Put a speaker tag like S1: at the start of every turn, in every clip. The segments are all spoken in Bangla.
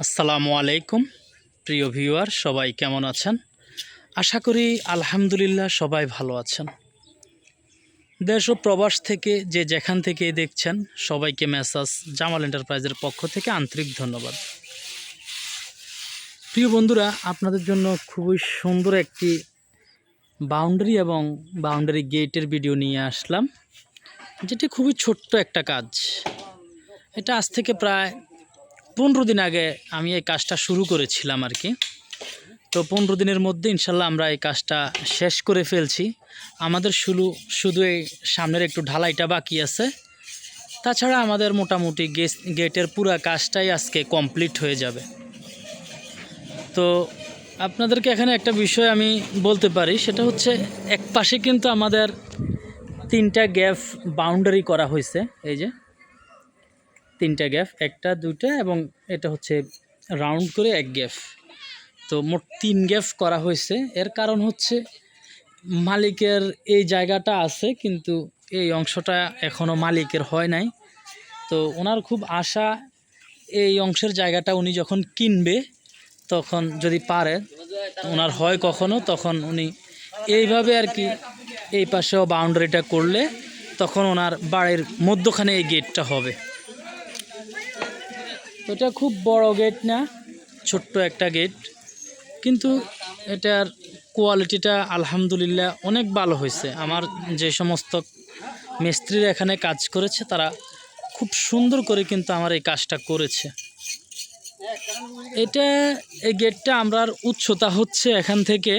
S1: আসসালামু আলাইকুম, প্রিয় ভিউয়ার, সবাই কেমন আছেন? আশা করি আলহামদুলিল্লাহ সবাই ভালো আছেন। দেশ ও প্রবাস থেকে যে যেখান থেকে দেখছেন, সবাইকে মেসাজ জামাল এন্টারপ্রাইজের পক্ষ থেকে আন্তরিক ধন্যবাদ। প্রিয় বন্ধুরা, আপনাদের জন্য খুবই সুন্দর একটি বাউন্ডারি এবং বাউন্ডারি গেটের ভিডিও নিয়ে আসলাম, যেটি খুবই ছোট্ট একটা কাজ। এটা আজ থেকে প্রায় পনেরো দিন আগে আমি এই কাজটা শুরু করেছিলাম আর কি। তো পনেরো দিনের মধ্যে ইনশাল্লাহ আমরা এই কাজটা শেষ করে ফেলছি। আমাদের শুধু শুধু এই সামনের একটু ঢালাইটা বাকি আছে। তাছাড়া আমাদের মোটামুটি গেটের পুরো কাজটাই আজকে কমপ্লিট হয়ে যাবে। তো আপনাদেরকে এখানে একটা বিষয় আমি বলতে পারি, সেটা হচ্ছে এক পাশে কিন্তু আমাদের তিনটা গ্যাপ বাউন্ডারি করা হয়েছে, এই যে। তিনটা গ্যাপ, একটা, দুইটা এবং এটা হচ্ছে রাউন্ড করে এক গ্যাপ। তো মোট তিন গ্যাপ করা হয়েছে। এর কারণ হচ্ছে মালিকের এই জায়গাটা আছে কিন্তু এই অংশটা এখনও মালিকের হয় নাই। তো ওনার খুব আশা এই অংশের জায়গাটা উনি যখন কিনবে তখন যদি পারে, ওনার হয় কখনো, তখন উনি এইভাবে আর কি এই পাশেও বাউন্ডারিটা করলে তখন ওনার বাড়ির মধ্যখানে এই গেটটা হবে। এটা খুব বড় গেট না, ছোট্ট একটা গেট কিন্তু এটার কোয়ালিটিটা আলহামদুলিল্লাহ অনেক ভালো হয়েছে। আমার যে সমস্ত মিস্ত্রিরা এখানে কাজ করেছে, তারা খুব সুন্দর করে কিন্তু আমার এই কাজটা করেছে। এটা এই গেটটা আমরার উচ্চতা হচ্ছে এখান থেকে,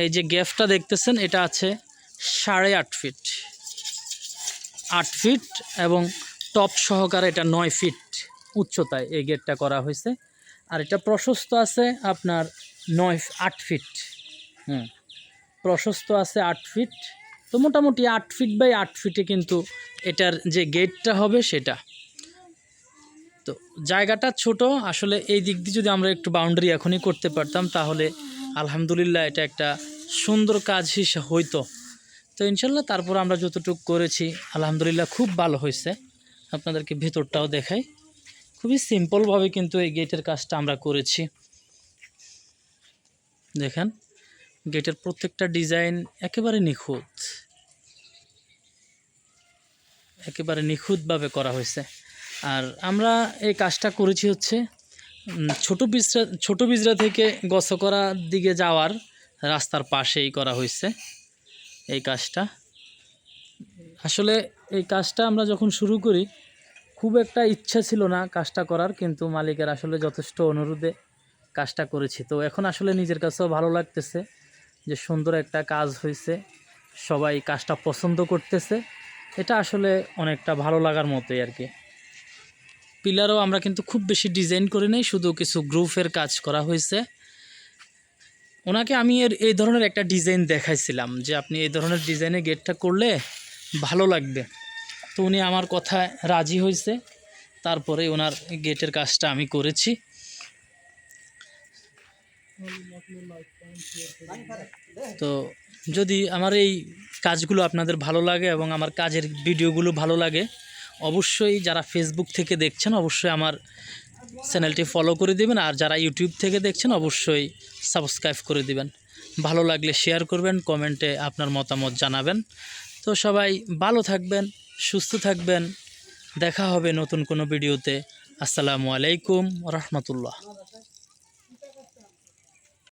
S1: এই যে গ্যাপটা দেখতেছেন, এটা আছে সাড়ে আট ফিট আট ফিট এবং টপ সহকারে এটা নয় ফিট উচ্চতায় এই গেটটা করা হয়েছে। আর এটা প্রশস্ত আছে আপনার নয়, আট ফিট। হুম, প্রশস্ত আছে আট ফিট। তো মোটামুটি আট ফিট বাই আট ফিটে কিন্তু এটার যে গেটটা হবে সেটা। তো জায়গাটা ছোট, আসলে এই দিক দিয়ে যদি আমরা একটু বাউন্ডারি এখনই করতে পারতাম, তাহলে আলহামদুলিল্লাহ এটা একটা সুন্দর কাজ হিসেবে হইতো। তো ইনশাল্লাহ তারপর আমরা যতটুকু করেছি, আলহামদুলিল্লাহ খুব ভালো হয়েছে। আপনাদেরকে ভেতরটাও দেখাই। খুবই সিম্পলভাবে কিন্তু এই গেটের কাজটা আমরা করেছি। দেখেন গেটের প্রত্যেকটা ডিজাইন একেবারে নিখুঁত। একেবারে নিখুঁতভাবে করা হয়েছে। আর আমরা এই কাজটা করেছি হচ্ছে ছোট বিজরা ছোট বিজরা থেকে গছকরা দিকে যাওয়ার রাস্তার পাশেই করা হয়েছে এই কাজটা। আসলে এই কাজটা আমরা যখন শুরু করি খুব একটা ইচ্ছা ছিল না কাজটা করার, কিন্তু মালিকের আসলে যথেষ্ট অনুরোধে কাজটা করেছি। তো এখন আসলে নিজের কাছেও ভালো লাগতেছে যে সুন্দর একটা কাজ হয়েছে সবাই কাজটা পছন্দ করতেছে। এটা আসলে অনেকটা ভালো লাগার মতোই আর কি। পিলারও আমরা কিন্তু খুব বেশি ডিজাইন করি নাই, শুধু কিছু গ্রুপের কাজ করা হয়েছে ওনাকে আমি এর, এই ধরনের একটা ডিজাইন দেখাইছিলাম যে আপনি এই ধরনের ডিজাইনে গেটটা করলে ভালো লাগবে। তো উনি আমার কথায় রাজি হয়েছে। তারপরে ওনার গেটের কাজটা আমি করেছি। তো যদি আমার এই কাজগুলো আপনাদের ভালো লাগে এবং আমার কাজের ভিডিওগুলো ভালো লাগে, অবশ্যই যারা ফেসবুক থেকে দেখছেন, অবশ্যই আমার চ্যানেলটি ফলো করে দিবেন। আর যারা ইউটিউব থেকে দেখছেন, অবশ্যই সাবস্ক্রাইব করে দিবেন। ভালো লাগলে শেয়ার করবেন, কমেন্টে আপনার মতামত জানাবেন। তো সবাই ভালো থাকবেন। সুস্থ থাকবেন। দেখা হবে নতুন কোনো ভিডিওতে। আসসালামু আলাইকুম রহমতুল্লাহ।